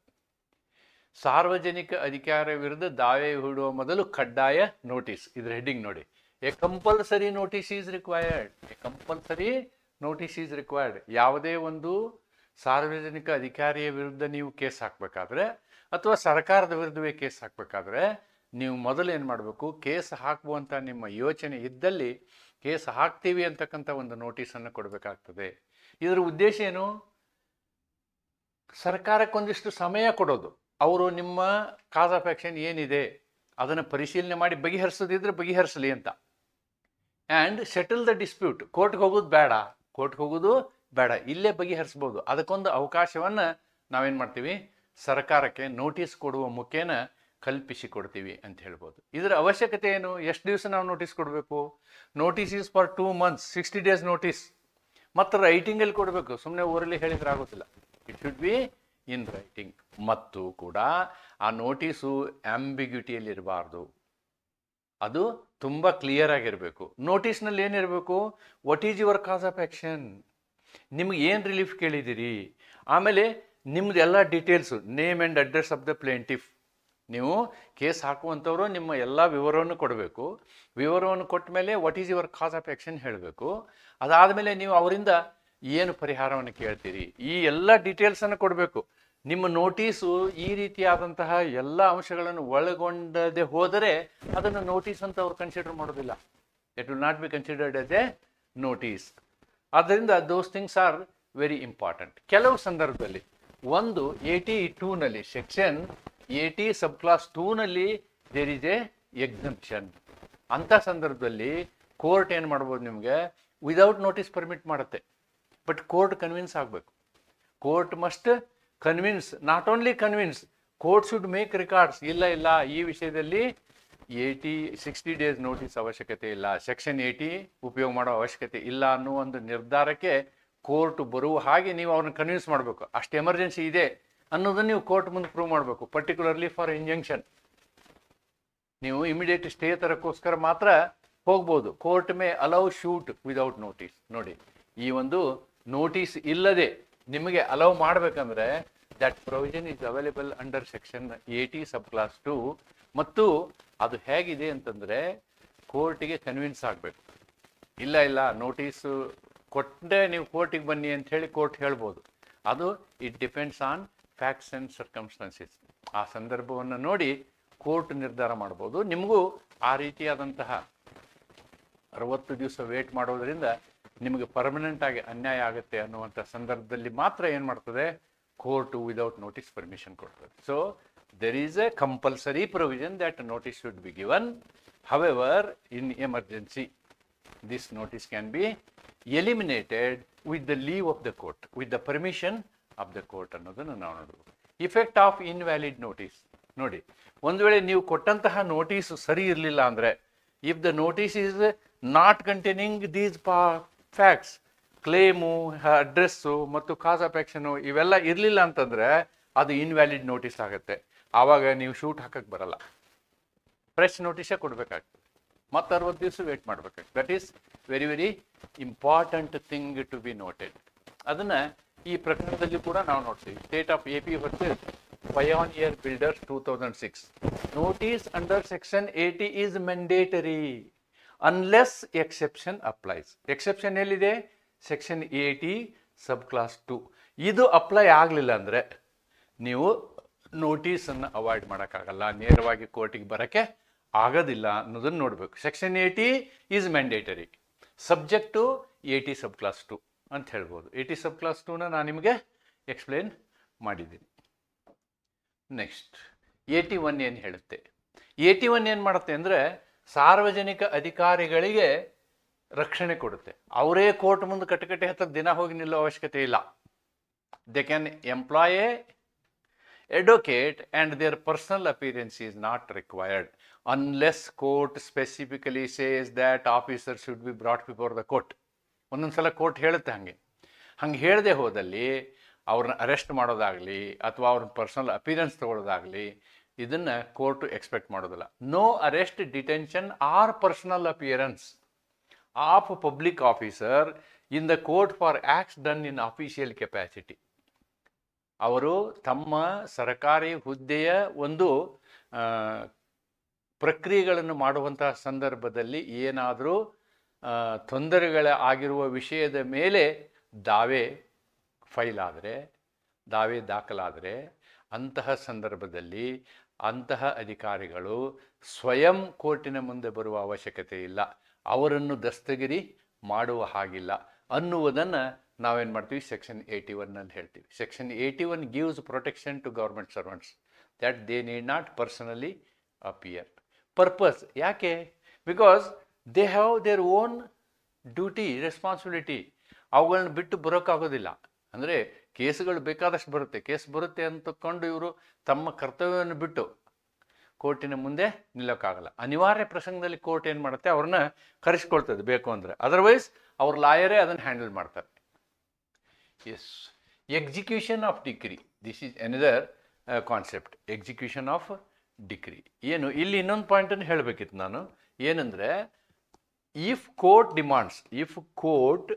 ಸಾರ್ವಜನಿಕ ಅಧಿಕಾರ ವಿರುದ್ಧ ದಾವೆ ಹೂಡುವ ಮೊದಲು ಕಡ್ಡಾಯ ನೋಟಿಸ್ ಇದ್ರ ಹೆಡ್ಡಿಂಗ್ ನೋಡಿ. A compulsory notice is required a compulsory notice is required ಯಾವುದೇ ಒಂದು ಸಾರ್ವಜನಿಕ ಅಧಿಕಾರಿಯ ವಿರುದ್ಧ ನೀವು ಕೇಸ್ ಹಾಕಬೇಕಾದ್ರೆ ಅಥವಾ ಸರ್ಕಾರದ ವಿರುದ್ಧವೇ ಕೇಸ್ ಹಾಕಬೇಕಾದ್ರೆ ನೀವು ಮೊದಲು ಏನು ಮಾಡಬೇಕು? ಕೇಸ್ ಹಾಕುವಂಥ ನಿಮ್ಮ ಯೋಚನೆ ಇದ್ದಲ್ಲಿ ಕೇಸ್ ಹಾಕ್ತೀವಿ ಅಂತಕ್ಕಂಥ ಒಂದು ನೋಟಿಸನ್ನು ಕೊಡಬೇಕಾಗ್ತದೆ. ಇದರ ಉದ್ದೇಶ ಏನು? ಸರ್ಕಾರಕ್ಕೊಂದಿಷ್ಟು ಸಮಯ ಕೊಡೋದು. ಅವರು ನಿಮ್ಮ ಕಾಸ್ ಆಫ್ ಆ್ಯಕ್ಷನ್ ಏನಿದೆ? ಅದನ್ನು ಪರಿಶೀಲನೆ ಮಾಡಿ ಬಗೆಹರಿಸೋದಿದ್ರೆ ಬಗೆಹರಿಸಲಿ ಅಂತ. ಆ್ಯಂಡ್ ಸೆಟಲ್ ದ ಡಿಸ್ಪ್ಯೂಟ್ ಕೋರ್ಟ್ಗೆ ಹೋಗೋದು ಬೇಡ. ಕೋರ್ಟ್ಗೆ ಹೋಗೋದು ಬೇಡ. ಇಲ್ಲೇ ಬಗೆಹರಿಸ್ಬೋದು. ಅದಕ್ಕೊಂದು ಅವಕಾಶವನ್ನು ನಾವೇನು ಮಾಡ್ತೀವಿ? ಸರ್ಕಾರಕ್ಕೆ ನೋಟಿಸ್ ಕೊಡುವ ಮುಖೇನ ಕಲ್ಪಿಸಿ ಕೊಡ್ತೀವಿ ಅಂತ ಹೇಳ್ಬೋದು. ಇದರ ಅವಶ್ಯಕತೆ ಏನು? ಎಷ್ಟು ದಿವಸ ನಾವು ನೋಟಿಸ್ ಕೊಡಬೇಕು? Notice is for two months sixty days notice ಮತ್ತು ರೈಟಿಂಗಲ್ಲಿ ಕೊಡಬೇಕು. ಸುಮ್ಮನೆ ಊರಲ್ಲಿ ಹೇಳಿದ್ರೆ ಆಗೋದಿಲ್ಲ. It should be in writing ಮತ್ತು ಕೂಡ ಆ ನೋಟಿಸು ಆಂಬಿಗ್ಯೂಟಿಯಲ್ಲಿ ಇರಬಾರ್ದು. ಅದು ತುಂಬ ಕ್ಲಿಯರ್ ಆಗಿರಬೇಕು. ನೋಟಿಸ್ನಲ್ಲಿ ಏನಿರಬೇಕು? What is your cause of action ನಿಮ್ಗೆ ಏನು ರಿಲೀಫ್ ಕೇಳಿದ್ದೀರಿ ಆಮೇಲೆ ನಿಮ್ದು ಎಲ್ಲ details name and address of the plaintiff ನೀವು ಕೇಸ್ ಹಾಕುವಂಥವ್ರು ನಿಮ್ಮ ಎಲ್ಲ ವಿವರವನ್ನು ಕೊಡಬೇಕು. ವಿವರವನ್ನು ಕೊಟ್ಟ ಮೇಲೆ what is your cause of action ಹೇಳಬೇಕು. ಅದಾದಮೇಲೆ ನೀವು ಅವರಿಂದ ಏನು ಪರಿಹಾರವನ್ನು ಕೇಳ್ತೀರಿ? ಈ ಎಲ್ಲ ಡೀಟೇಲ್ಸನ್ನು ಕೊಡಬೇಕು. ನಿಮ್ಮ ನೋಟಿಸು ಈ ರೀತಿಯಾದಂತಹ ಎಲ್ಲ ಅಂಶಗಳನ್ನು ಒಳಗೊಂಡದೆ ಹೋದರೆ ಅದನ್ನು ನೋಟಿಸ್ ಅಂತ ಅವ್ರು ಕನ್ಸಿಡರ್ ಮಾಡೋದಿಲ್ಲ. It will not be considered as a notice ಆದ್ದರಿಂದ those things are very important ಕೆಲವು ಸಂದರ್ಭದಲ್ಲಿ ಒಂದು ಏಟಿ ಟೂನಲ್ಲಿ ಸೆಕ್ಷನ್ ಏಟಿ ಸಬ್ ಕ್ಲಾಸ್ ಟೂನಲ್ಲಿ ದೇರ್ ಇಸ್ ಎ ಎಕ್ಸಂಪ್ಷನ್ ಅಂಥ ಸಂದರ್ಭದಲ್ಲಿ ಕೋರ್ಟ್ ಏನು ಮಾಡ್ಬೋದು ನಿಮಗೆ? ವಿದೌಟ್ ನೋಟಿಸ್ ಪರ್ಮಿಟ್ ಮಾಡುತ್ತೆ. ಬಟ್ ಕೋರ್ಟ್ ಕನ್ವಿನ್ಸ್ ಆಗಬೇಕು. Court must convince not only convince court should make records ಇಲ್ಲ ಇಲ್ಲ, ಈ ವಿಷಯದಲ್ಲಿ ಏಯ್ಟಿ ಸಿಕ್ಸ್ಟಿ ಡೇಸ್ ನೋಟಿಸ್ ಅವಶ್ಯಕತೆ ಇಲ್ಲ. ಸೆಕ್ಷನ್ ಏಯ್ಟಿ ಉಪಯೋಗ ಮಾಡೋ ಅವಶ್ಯಕತೆ ಇಲ್ಲ ಅನ್ನೋ ಒಂದು ನಿರ್ಧಾರಕ್ಕೆ ಕೋರ್ಟ್ ಬರುವ ಹಾಗೆ ನೀವು ಅವ್ರನ್ನ ಕನ್ವಿನ್ಸ್ ಮಾಡಬೇಕು. ಅಷ್ಟು ಎಮರ್ಜೆನ್ಸಿ ಇದೆ ಅನ್ನೋದನ್ನು ನೀವು ಕೋರ್ಟ್ ಮುಂದೆ ಪ್ರೂವ್ ಮಾಡಬೇಕು ಪರ್ಟಿಕ್ಯುಲರ್ಲಿ ಫಾರ್ ಇಂಜಂಕ್ಷನ್ ನೀವು ಇಮಿಡಿಯೇಟ್ ಸ್ಟೇ ತರಕ್ಕೋಸ್ಕರ ಮಾತ್ರ ಹೋಗ್ಬೋದು. Court may allow suit without notice ನೋಡಿ, ಈ ಒಂದು ನೋಟಿಸ್ ಇಲ್ಲದೆ ನಿಮಗೆ ಅಲೌ ಮಾಡಬೇಕಂದ್ರೆ that provision is available under section eighty subclause two ಮತ್ತು ಅದು ಹೇಗಿದೆ ಅಂತಂದರೆ ಕೋರ್ಟಿಗೆ ಕನ್ವಿನ್ಸ್ ಆಗಬೇಕು. ಇಲ್ಲ ಇಲ್ಲ ನೋಟಿಸ್ ಕೊಟ್ಟರೆ ನೀವು ಕೋರ್ಟಿಗೆ ಬನ್ನಿ ಅಂತ ಹೇಳಿ ಕೋರ್ಟ್ ಹೇಳ್ಬೋದು. ಅದು it depends on facts and circumstances ಆ ಸಂದರ್ಭವನ್ನು ನೋಡಿ ಕೋರ್ಟ್ ನಿರ್ಧಾರ ಮಾಡ್ಬೋದು. ನಿಮಗೂ ಆ ರೀತಿಯಾದಂತಹ ಅರವತ್ತು ದಿವಸ ವೇಟ್ ಮಾಡೋದ್ರಿಂದ ನಿಮಗೆ ಪರ್ಮನೆಂಟ್ ಆಗಿ ಅನ್ಯಾಯ ಆಗುತ್ತೆ ಅನ್ನುವಂಥ ಸಂದರ್ಭದಲ್ಲಿ ಮಾತ್ರ ಏನು ಮಾಡ್ತದೆ? ಕೋರ್ಟು ವಿದೌಟ್ ನೋಟಿಸ್ ಪರ್ಮಿಷನ್ ಕೊಡ್ತದೆ. So there is a compulsory provision that notice should be given however in emergency this notice can be eliminated with the leave of the court with the permission of the court ಅನ್ನೋದನ್ನು ನಾವು ನೋಡ್ಬೋದು effect of invalid notice ನೋಡಿ, ಒಂದು ವೇಳೆ ನೀವು ಕೊಟ್ಟಂತಹ notice ಸರಿ ಇರಲಿಲ್ಲ ಅಂದರೆ if the notice is not containing these ಪಾ ಫ್ಯಾಕ್ಟ್ಸ್ ಕ್ಲೇಮು ಅಡ್ರೆಸ್ಸು ಮತ್ತು ಕಾಸ್ ಆಫ್ ಆ್ಯಕ್ಷನು ಇವೆಲ್ಲ ಇರಲಿಲ್ಲ ಅಂತಂದರೆ ಅದು ಇನ್ವ್ಯಾಲಿಡ್ ನೋಟಿಸ್ ಆಗುತ್ತೆ. ಆವಾಗ ನೀವು ಶೂಟ್ ಹಾಕಕ್ಕೆ ಬರಲ್ಲ. ಫ್ರೆಶ್ ನೋಟಿಸೇ ಕೊಡಬೇಕಾಗ್ತದೆ. ಮತ್ತು ಅರವತ್ತು ದಿವಸ ವೇಟ್ ಮಾಡಬೇಕಾಗ್ತದೆ. That is very very important thing to be noted ಅದನ್ನು ಈ ಪ್ರಕರಣದಲ್ಲಿ ಕೂಡ ನಾವು ನೋಡ್ತೀವಿ. State of A P versus year builders two thousand six notice under section eighty is mandatory unless exception applies exception ಎಲ್ಲಿದೆ? ಸೆಕ್ಷನ್ ಏಯ್ಟಿ ಸಬ್ class two ಇದು apply ಆಗಲಿಲ್ಲ ಅಂದರೆ ನೀವು ನೋಟಿಸನ್ನು ಅವಾಯ್ಡ್ ಮಾಡೋಕ್ಕಾಗಲ್ಲ. ನೇರವಾಗಿ ಕೋರ್ಟಿಗೆ ಬರೋಕ್ಕೆ ಆಗೋದಿಲ್ಲ ಅನ್ನೋದನ್ನು ನೋಡಬೇಕು. Section eighty is mandatory subject to eighty subclause two ಅಂತ ಹೇಳ್ಬೋದು. ಏಯ್ಟಿ ಸಬ್ ಕ್ಲಾಸ್ ಟೂನ ನಾನು ನಿಮಗೆ ಎಕ್ಸ್ಪ್ಲೇನ್ ಮಾಡಿದ್ದೀನಿ. ನೆಕ್ಸ್ಟ್ ಏಯ್ಟಿ ಒನ್ ಏನು ಹೇಳುತ್ತೆ? ಏಯ್ಟಿ ಒನ್ ಏನು ಮಾಡುತ್ತೆ ಅಂದರೆ ಸಾರ್ವಜನಿಕ ಅಧಿಕಾರಿಗಳಿಗೆ ರಕ್ಷಣೆ ಕೊಡುತ್ತೆ. ಅವರೇ ಕೋರ್ಟ್ ಮುಂದೆ ಕಟ್ಟಕಟ್ಟೆ ಹತ್ತಿರ ದಿನ ಹೋಗಿ ನಿಲ್ಲೋ ಅವಶ್ಯಕತೆ ಇಲ್ಲ. They can employ a and there their personal is not required unless court specifically says that that officer be brought brought the court ಒಂದೊಂದು ಸಲ ಕೋರ್ಟ್ ಹೇಳುತ್ತೆ ಹಾಗೆ. ಹಂಗೆ ಹೇಳದೆ ಹೋದಲ್ಲಿ ಅವ್ರನ್ನ ಅರೆಸ್ಟ್ ಮಾಡೋದಾಗಲಿ ಅಥವಾ ಅವ್ರನ್ನ ಪರ್ಸನಲ್ ಅಪಿಯರೆನ್ಸ್ ತಗೊಳ್ಳೋದಾಗಲಿ ಇದನ್ನು ಕೋರ್ಟು ಎಕ್ಸ್ಪೆಕ್ಟ್ ಮಾಡೋದಿಲ್ಲ. No arrest detention or personal appearance of public officer in the court for acts done in official capacity ಅವರು ತಮ್ಮ ಸರ್ಕಾರಿ ಹುದ್ದೆಯ ಒಂದು ಪ್ರಕ್ರಿಯೆಗಳನ್ನು ಮಾಡುವಂತಹ ಸಂದರ್ಭದಲ್ಲಿ ಏನಾದರೂ ತೊಂದರೆಗಳ ಆಗಿರುವ ವಿಷಯದ ಮೇಲೆ ದಾವೆ ಫೈಲ್ ಆದರೆ, ದಾವೆ ದಾಖಲಾದರೆ ಅಂತಹ ಸಂದರ್ಭದಲ್ಲಿ ಅಂತಹ ಅಧಿಕಾರಿಗಳು ಸ್ವಯಂ ಕೋರ್ಟಿನ ಮುಂದೆ ಬರುವ ಅವಶ್ಯಕತೆ ಇಲ್ಲ. ಅವರನ್ನು ದಸ್ತಗಿರಿ ಮಾಡುವ ಹಾಗಿಲ್ಲ. ಅನ್ನುವುದನ್ನು ನಾವೇನು ಮಾಡ್ತೀವಿ? ಸೆಕ್ಷನ್ ಏಯ್ಟಿ ಒನ್ನಲ್ಲಿ ಹೇಳ್ತೀವಿ. Section eighty one gives protection to government servants that they need not personally appear purpose ಯಾಕೆ? Because they have their own duty responsibility ಅವುಗಳನ್ನ ಬಿಟ್ಟು ಬರೋಕ್ಕಾಗೋದಿಲ್ಲ. ಅಂದರೆ ಕೇಸುಗಳು ಬೇಕಾದಷ್ಟು ಬರುತ್ತೆ. ಕೇಸ್ ಬರುತ್ತೆ ಅಂತಕೊಂಡು ಇವರು ತಮ್ಮ ಕರ್ತವ್ಯವನ್ನು ಬಿಟ್ಟು ಕೋರ್ಟಿನ ಮುಂದೆ ನಿಲ್ಲೋಕ್ಕಾಗಲ್ಲ. ಅನಿವಾರ್ಯ ಪ್ರಸಂಗದಲ್ಲಿ ಕೋರ್ಟ್ ಏನು ಮಾಡುತ್ತೆ? ಅವ್ರನ್ನ ಕರೆಸ್ಕೊಳ್ತದೆ ಬೇಕು ಅಂದರೆ. ಅದರ್ವೈಸ್ ಅವ್ರ ಲಾಯರೇ ಅದನ್ನು ಹ್ಯಾಂಡಲ್ ಮಾಡ್ತಾರೆ. As execution of decree this is another concept execution of decree ಏನು? ಇಲ್ಲಿ ಇನ್ನೊಂದು ಪಾಯಿಂಟನ್ನು ಹೇಳಬೇಕಿತ್ತು ನಾನು. ಏನಂದರೆ if court demands if court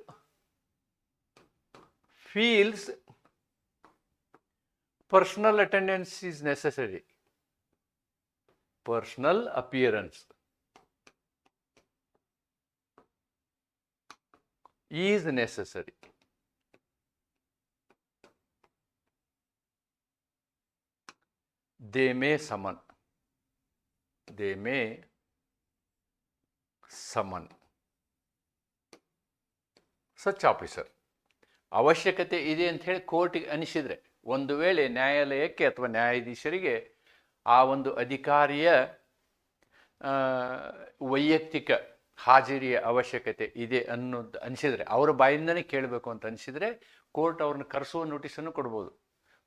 feels personal attendance is necessary personal appearance is necessary they may summon they may summon such officer ಅವಶ್ಯಕತೆ ಇದೆ ಅಂತ ಹೇಳಿ ಕೋರ್ಟಿಗೆ ಅನಿಸಿದರೆ ಒಂದು ವೇಳೆ ನ್ಯಾಯಾಲಯಕ್ಕೆ ಅಥವಾ ನ್ಯಾಯಾಧೀಶರಿಗೆ ಆ ಒಂದು ಅಧಿಕಾರಿಯ ವೈಯಕ್ತಿಕ ಹಾಜರಿಯ ಅವಶ್ಯಕತೆ ಇದೆ ಅನ್ನೋದು, ಅನಿಸಿದರೆ ಅವರ ಬಾಯಿಂದನೇ ಕೇಳಬೇಕು ಅಂತ ಅನಿಸಿದರೆ ಕೋರ್ಟ್ ಅವ್ರನ್ನ ಕರೆಸುವ ನೋಟಿಸನ್ನು ಕೊಡ್ಬೋದು.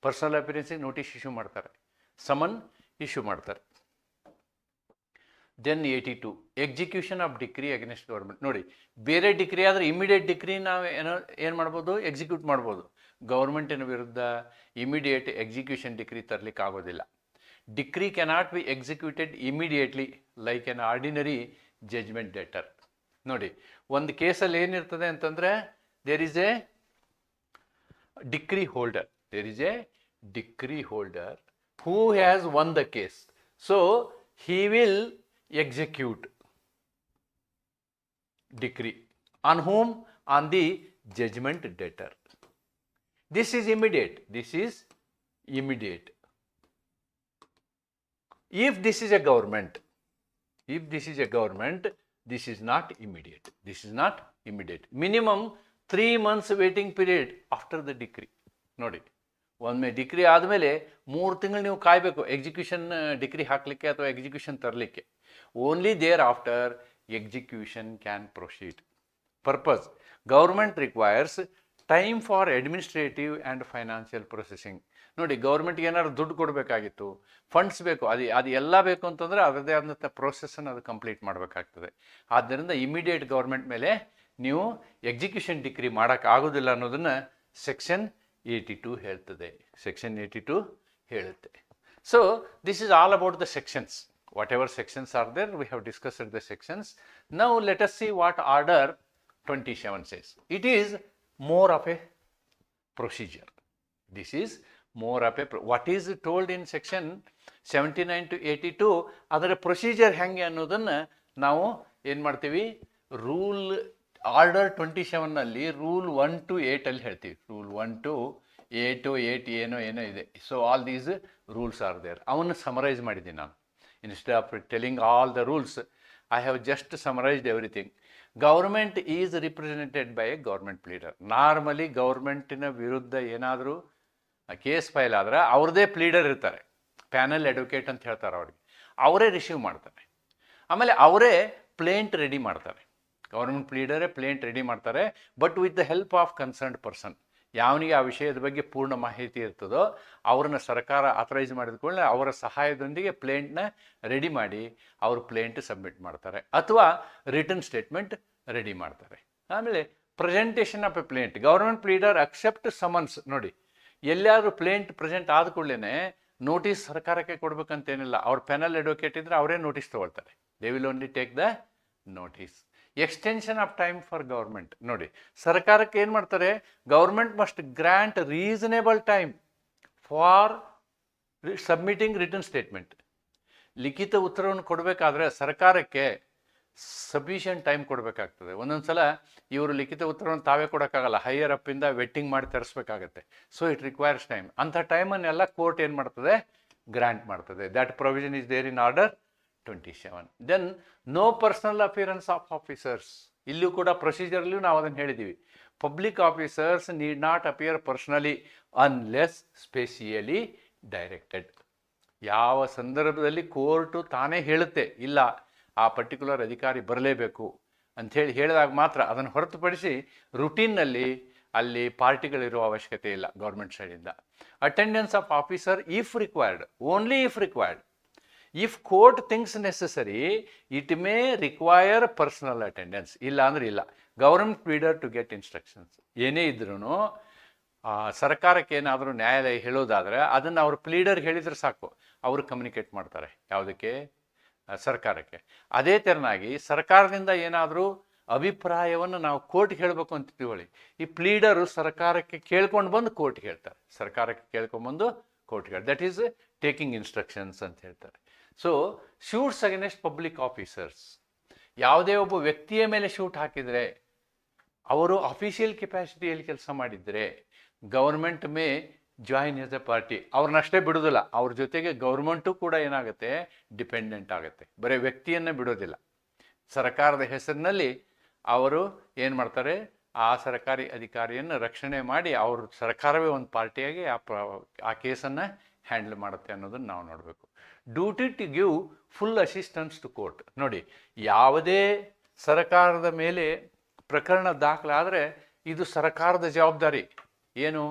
ಪರ್ಸನಲ್ ಅಪಿರೆನ್ಸಿಗೆ ನೋಟಿಸ್ ಇಶ್ಯೂ ಮಾಡ್ತಾರೆ. ಸಮನ್ ಇಶ್ಯೂ ಮಾಡ್ತಾರೆ. Then eighty two execution of decree against government. ನೋಡಿ, ಬೇರೆ ಡಿಗ್ರಿ ಆದರೆ ಇಮಿಡಿಯೇಟ್ ಡಿಗ್ರಿ ನಾವು ಏನೋ, ಏನು ಮಾಡ್ಬೋದು? ಎಕ್ಸಿಕ್ಯೂಟ್ ಮಾಡ್ಬೋದು. ಗೌರ್ಮೆಂಟಿನ ವಿರುದ್ಧ ಇಮಿಡಿಯೇಟ್ ಎಕ್ಸಿಕ್ಯೂಷನ್ ಡಿಕ್ರಿ ತರಲಿಕ್ಕೆ ಆಗೋದಿಲ್ಲ decree cannot be executed immediately like an ordinary judgment debtor ನೋಡಿ, ಒಂದು ಕೇಸಲ್ಲಿ ಏನಿರ್ತದೆ ಅಂತಂದರೆ there is a decree holder there is a decree holder who has won the case so he will execute decree on whom? On the judgment debtor. this is immediate this is immediate if this is a government if this is a government this is not immediate this is not immediate minimum 3 months waiting period after the decree ನೋಡಿ ಒಮ್ಮೆ degree ಆದಮೇಲೆ ಮೂರು ತಿಂಗಳು ನೀವು ಕಾಯಬೇಕು execution degree ಹಾಕಲಿಕ್ಕೆ ಅಥವಾ execution ತರಲಿಕ್ಕೆ only there after execution can proceed purpose government requires time for administrative and financial processing ನೋಡಿ ಗೌರ್ಮೆಂಟ್ಗೆ ಏನಾದ್ರು ದುಡ್ಡು ಕೊಡಬೇಕಾಗಿತ್ತು ಫಂಡ್ಸ್ ಬೇಕು, ಅದು ಅದು ಎಲ್ಲ ಬೇಕು ಅಂತಂದರೆ ಅದರದೇ ಆದಂಥ ಪ್ರೊಸೆಸನ್ನು ಅದು ಕಂಪ್ಲೀಟ್ ಮಾಡಬೇಕಾಗ್ತದೆ. ಆದ್ದರಿಂದ ಇಮಿಡಿಯೇಟ್ ಗೌರ್ಮೆಂಟ್ ಮೇಲೆ ನೀವು ಎಕ್ಸಿಕ್ಯೂಷನ್ ಡಿಗ್ರಿ ಮಾಡೋಕ್ಕಾಗೋದಿಲ್ಲ ಅನ್ನೋದನ್ನು ಸೆಕ್ಷನ್ ಏಯ್ಟಿ ಟು ಹೇಳ್ತದೆ. ಸೆಕ್ಷನ್ ಏಯ್ಟಿ ಟು ಹೇಳುತ್ತೆ. So this is all about the sections whatever sections are there we have discussed the sections now let us see what order twenty seven says it is more of a procedure. This is more of a, what is told in section 79 to 82, ಅದರ procedure ಹೆಂಗೆ ಅನ್ನೋದನ್ನು ನಾವು ಏನು ಮಾಡ್ತೀವಿ? Rule order twenty ಸೆವೆನ್ನಲ್ಲಿ rule one two ಏಯ್ಟಲ್ಲಿ ಹೇಳ್ತೀವಿ. Rule one two eight eight ಏನೋ ಏನೋ ಇದೆ. So all these rules are there ಅವನ್ನ ಸಮರೈಸ್ ಮಾಡಿದ್ದೀನಿ ನಾನು. Instead of telling all the rules I have just summarised everything government is represented by a government pleader. Normally ಗೌರ್ಮೆಂಟಿನ ವಿರುದ್ಧ ಏನಾದರೂ case file ಆದ್ರೆ ಅವ್ರದ್ದೇ ಪ್ಲೀಡರ್ ಇರ್ತಾರೆ. ಪ್ಯಾನಲ್ ಅಡ್ವೊಕೇಟ್ ಅಂತ ಹೇಳ್ತಾರೆ ಅವ್ರಿಗೆ. ಅವರೇ ರಿಸೀವ್ ಮಾಡ್ತಾರೆ. ಆಮೇಲೆ ಅವರೇ ಪ್ಲೇಂಟ್ ರೆಡಿ ಮಾಡ್ತಾರೆ. ಗೌರ್ಮೆಂಟ್ ಪ್ಲೀಡರೇ ಪ್ಲೇಂಟ್ ರೆಡಿ ಮಾಡ್ತಾರೆ, but with the help of concerned person. ಯಾವನಿಗೆ ಆ ವಿಷಯದ ಬಗ್ಗೆ ಪೂರ್ಣ ಮಾಹಿತಿ ಇರ್ತದೋ ಅವ್ರನ್ನ ಸರ್ಕಾರ ಆಥರೈಸ್ ಮಾಡಿದ ಕೂಡಲೇ ಅವರ ಸಹಾಯದೊಂದಿಗೆ ಪ್ಲೇಂಟ್ನ ರೆಡಿ ಮಾಡಿ ಅವರು ಪ್ಲೇಂಟ್ ಸಬ್ಮಿಟ್ ಮಾಡ್ತಾರೆ ಅಥವಾ ರಿಟರ್ನ್ ಸ್ಟೇಟ್ಮೆಂಟ್ ರೆಡಿ ಮಾಡ್ತಾರೆ. ಆಮೇಲೆ presentation of a plaint government pleader accept summons ನೋಡಿ ಎಲ್ಲಾದರೂ ಪ್ಲೇಂಟ್ ಪ್ರೆಸೆಂಟ್ ಆದ ಕೂಡಲೇ ನೋಟಿಸ್ ಸರ್ಕಾರಕ್ಕೆ ಕೊಡಬೇಕಂತೇನಿಲ್ಲ. ಅವ್ರ ಪೆನಲ್ ಅಡ್ವೊಕೇಟ್ ಇದ್ದರೆ ಅವರೇ ನೋಟಿಸ್ ತೊಗೊಳ್ತಾರೆ. They will only take the notice extension of time for government ನೋಡಿ, ಸರ್ಕಾರಕ್ಕೆ ಏನು ಮಾಡ್ತಾರೆ? Government must grant reasonable time for submitting written statement ಲಿಖಿತ ಉತ್ತರವನ್ನು ಕೊಡಬೇಕಾದ್ರೆ ಸರ್ಕಾರಕ್ಕೆ ಸಫಿಷಿಯಂಟ್ ಟೈಮ್ ಕೊಡಬೇಕಾಗ್ತದೆ. ಒಂದೊಂದು ಸಲ ಇವರು ಲಿಖಿತ ಉತ್ತರವನ್ನು ತಾವೇ ಕೊಡೋಕ್ಕಾಗಲ್ಲ. ಹೈಯರ್ ಅಪ್ಪಿಂದ ವೆಟ್ಟಿಂಗ್ ಮಾಡಿ ತರಿಸ್ಬೇಕಾಗತ್ತೆ. ಸೊ ಇಟ್ ರಿಕ್ವೈರ್ಸ್ ಟೈಮ್ ಅಂಥ ಟೈಮನ್ನೆಲ್ಲ ಕೋರ್ಟ್ ಏನು ಮಾಡ್ತದೆ? ಗ್ರ್ಯಾಂಟ್ ಮಾಡ್ತದೆ. That provision is there in order twenty seven then no personal appearance of officers ಇಲ್ಲೂ ಕೂಡ ಪ್ರೊಸೀಜರ್ಲೂ ನಾವು ಅದನ್ನು ಹೇಳಿದ್ದೀವಿ public officers need not appear personally unless specially directed ಯಾವ ಸಂದರ್ಭದಲ್ಲಿ ಕೋರ್ಟು ತಾನೇ ಹೇಳುತ್ತೆ, ಇಲ್ಲ, ಆ ಪರ್ಟಿಕ್ಯುಲರ್ ಅಧಿಕಾರಿ ಬರಲೇಬೇಕು ಅಂಥೇಳಿ ಹೇಳಿದಾಗ ಮಾತ್ರ ಅದನ್ನು ಹೊರತುಪಡಿಸಿ ರುಟೀನ್ನಲ್ಲಿ ಅಲ್ಲಿ ಪಾರ್ಟಿಗಳಿರುವ ಅವಶ್ಯಕತೆ ಇಲ್ಲ ಗೌರ್ಮೆಂಟ್ ಸೈಡಿಂದ attendance of officer if required only if required if court thinks necessary it may require personal attendance ಇಲ್ಲ ಅಂದ್ರೆ ಇಲ್ಲ. Government pleader to get instructions ಏನೇ ಇದ್ರೂ ಸರ್ಕಾರಕ್ಕೆ ಏನಾದರೂ ನ್ಯಾಯಾಲಯ ಹೇಳೋದಾದರೆ ಅದನ್ನು ಅವ್ರ ಪ್ಲೀಡರ್ ಹೇಳಿದರೆ ಸಾಕು. ಅವರು ಕಮ್ಯುನಿಕೇಟ್ ಮಾಡ್ತಾರೆ ಯಾವುದಕ್ಕೆ? ಸರ್ಕಾರಕ್ಕೆ. ಅದೇ ತೆರನಾಗಿ ಸರ್ಕಾರದಿಂದ ಏನಾದರೂ ಅಭಿಪ್ರಾಯವನ್ನು ನಾವು ಕೋರ್ಟ್ಗೆ ಹೇಳಬೇಕು ಅಂತ ತಿಳ್ಕೊಳ್ಳಿ ಈ ಪ್ಲೀಡರು ಸರ್ಕಾರಕ್ಕೆ ಕೇಳ್ಕೊಂಡು ಬಂದು ಕೋರ್ಟ್ಗೆ ಹೇಳ್ತಾರೆ. ಸರ್ಕಾರಕ್ಕೆ ಕೇಳ್ಕೊಂಡ್ಬಂದು ಕೋರ್ಟ್ಗೆ ಹೇಳಿ ದಟ್ ಈಸ್ ಟೇಕಿಂಗ್ ಇನ್ಸ್ಟ್ರಕ್ಷನ್ಸ್ ಅಂತ ಹೇಳ್ತಾರೆ. So suits against public officers ಯಾವುದೇ ಒಬ್ಬ ವ್ಯಕ್ತಿಯ ಮೇಲೆ ಶೂಟ್ ಹಾಕಿದರೆ, ಅವರು ಅಫಿಷಿಯಲ್ ಕೆಪ್ಯಾಸಿಟಿಯಲ್ಲಿ ಕೆಲಸ ಮಾಡಿದರೆ government may join as a party ಅವ್ರನ್ನಷ್ಟೇ ಬಿಡೋದಿಲ್ಲ. ಅವ್ರ ಜೊತೆಗೆ ಗೌರ್ಮೆಂಟು ಕೂಡ ಏನಾಗುತ್ತೆ? ಡಿಪೆಂಡೆಂಟ್ ಆಗುತ್ತೆ. ಬರೀ ವ್ಯಕ್ತಿಯನ್ನು ಬಿಡೋದಿಲ್ಲ. ಸರ್ಕಾರದ ಹೆಸರಿನಲ್ಲಿ ಅವರು ಏನು ಮಾಡ್ತಾರೆ? ಆ ಸರ್ಕಾರಿ ಅಧಿಕಾರಿಯನ್ನು ರಕ್ಷಣೆ ಮಾಡಿ ಅವರು ಸರ್ಕಾರವೇ ಒಂದು ಪಾರ್ಟಿಯಾಗಿ ಆ ಪ್ರ ಆ ಕೇಸನ್ನು ಹ್ಯಾಂಡಲ್ ಮಾಡುತ್ತೆ ಅನ್ನೋದನ್ನು ನಾವು ನೋಡಬೇಕು. Duty to give full assistance to court ನೋಡಿ, ಯಾವುದೇ ಸರಕಾರದ ಮೇಲೆ ಪ್ರಕರಣ ದಾಖಲಾದರೆ ಇದು ಸರಕಾರದ ಜವಾಬ್ದಾರಿ. ಏನು?